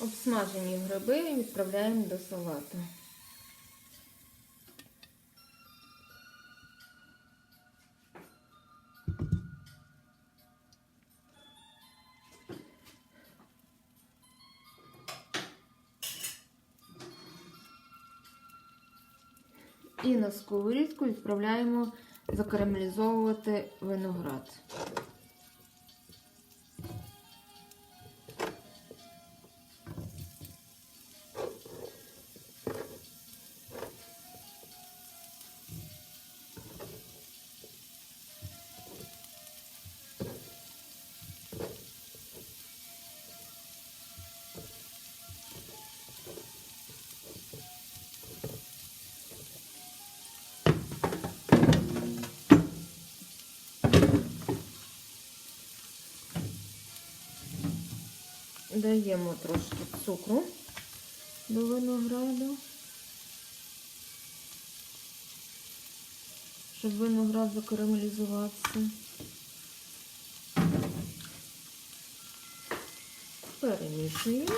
Обсмажені гриби відправляємо до салату. І на сковорідку відправляємо закарамелізовувати виноград. Даємо трошки цукру до винограду, щоб виноград закарамелізувався. Перемішуємо.